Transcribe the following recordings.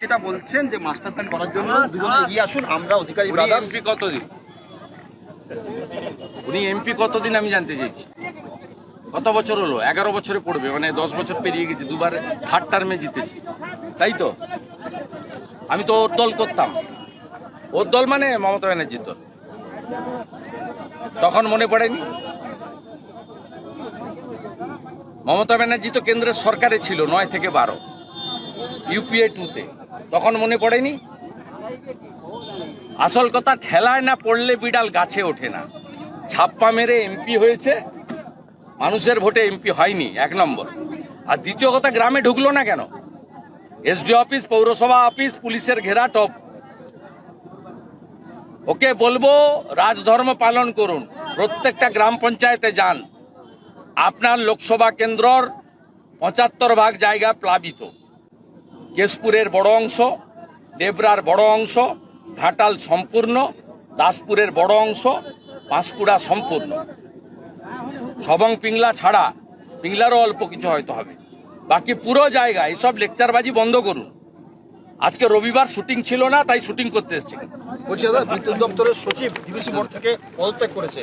যেটা বলছেন যে মাস্টার প্ল্যান করার জন্য দুজনে এগিয়ে আসুন আমরা অধিকারী ব্রাদার্স এমপি কতদিন? উনি এমপি কতদিন আমি জানতে চাইছি। কত বছর হলো? এগারো বছরে পড়বে মানে দশ বছর পেরিয়ে গেছে দুবার থার্ড টার্মে জিতেছি। তাই তো? আমি তো ওর দল করতাম। ওর দল মানে মমতা ব্যানার্জির দল। তখন মনে পড়েনি? মমতা ব্যানার্জি তো কেন্দ্রের সরকারে ছিল নয় থেকে বারো। ইউপিএ টুতে তখন মনে পড়েনি? আসল কথা, ঠেলায় না পড়লে বিড়াল গাছে ওঠে না। ছাপ্পা মেরে এমপি হয়েছে, মানুষের ভোটে এমপি হয়নি, এক নম্বর। আর দ্বিতীয় কথা, গ্রামে ঢুকলো না কেন? এসডি অফিস, পৌরসভা অফিস, পুলিশের ঘেরা টপ। ওকে বলব, রাজধর্ম পালন করুন। প্রত্যেকটা গ্রাম পঞ্চায়েতে যান। আপনার লোকসভা কেন্দ্রর পঁচাত্তর ভাগ জায়গা প্লাবিত। কেশপুরের বড় অংশ দেবরার বড় অংশ ঘাটাল সম্পূর্ণ দাসপুরের বড় অংশ পাঁশকুড়া সম্পূর্ণ। সবং পিংলা ছাড়া পিংলারও অল্প কিছু হয়তো হবে। বাকি পুরো জায়গা এইসব লেকচারবাজি বন্ধ করুন। আজকে রবিবার শুটিং ছিল না তাই শুটিং করতে এসেছি। বলছি দাদা বিদ্যুৎ দপ্তরের সচিব ডিবিসি বোর্ড থেকে পদত্যাগ করেছে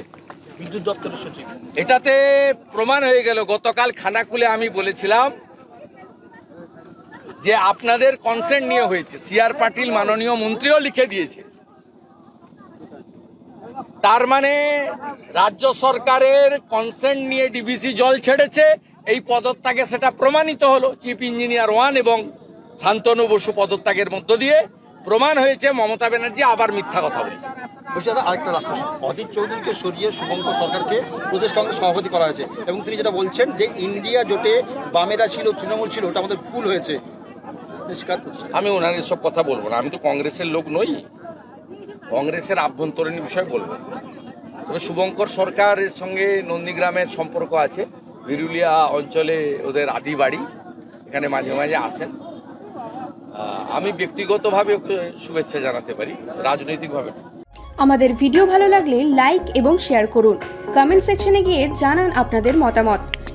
বিদ্যুৎ দপ্তরের সচিব। এটাতে প্রমাণ হয়ে গেল গতকাল খানাকুলে আমি বলেছিলাম যে আপনাদের কনসেন্ট নিয়ে হয়েছে সিআর পাটিল মাননীয় মন্ত্রীও লিখে দিয়েছে। তার মানে রাজ্য সরকারের কনসেন্ট নিয়ে ডিবিসি জল ছেড়েছে, এই পদত্যাগে সেটা প্রমাণিত হলো। চিফ ইঞ্জিনিয়ার ওয়ান এবং শান্তনু বসু পদত্যাগের মধ্য দিয়ে প্রমাণ হয়েছে, মমতা ব্যানার্জি আবার মিথ্যা কথা বলেছে। আরেকটা চৌধুরীকে সরিয়ে সরকারকে সভাপতি করা হয়েছে এবং তিনি যেটা বলছেন যে, ইন্ডিয়া জোটে বামেরা ছিল, তৃণমূল ছিল, ওটা আমাদের ভুল হয়েছে। স্বীকার করছেন আমি ওনার এসব কথা বলব না। আমি তো কংগ্রেসের লোক নই। কংগ্রেসের আভ্যন্তরীণ বিষয় বলব। তবে শুভঙ্কর সরকারের সঙ্গে নন্দীগ্রামের সম্পর্ক আছে। বিরুলিয়া অঞ্চলে ওদের আদি বাড়ি। এখানে মাঝে মাঝে আসেন। আমি ব্যক্তিগতভাবে ওকে শুভেচ্ছা জানাতে পারি রাজনৈতিকভাবে। আমাদের ভিডিও ভালো লাগলে লাইক এবং শেয়ার করুন। কমেন্ট সেকশনে গিয়ে জানান আপনাদের মতামত।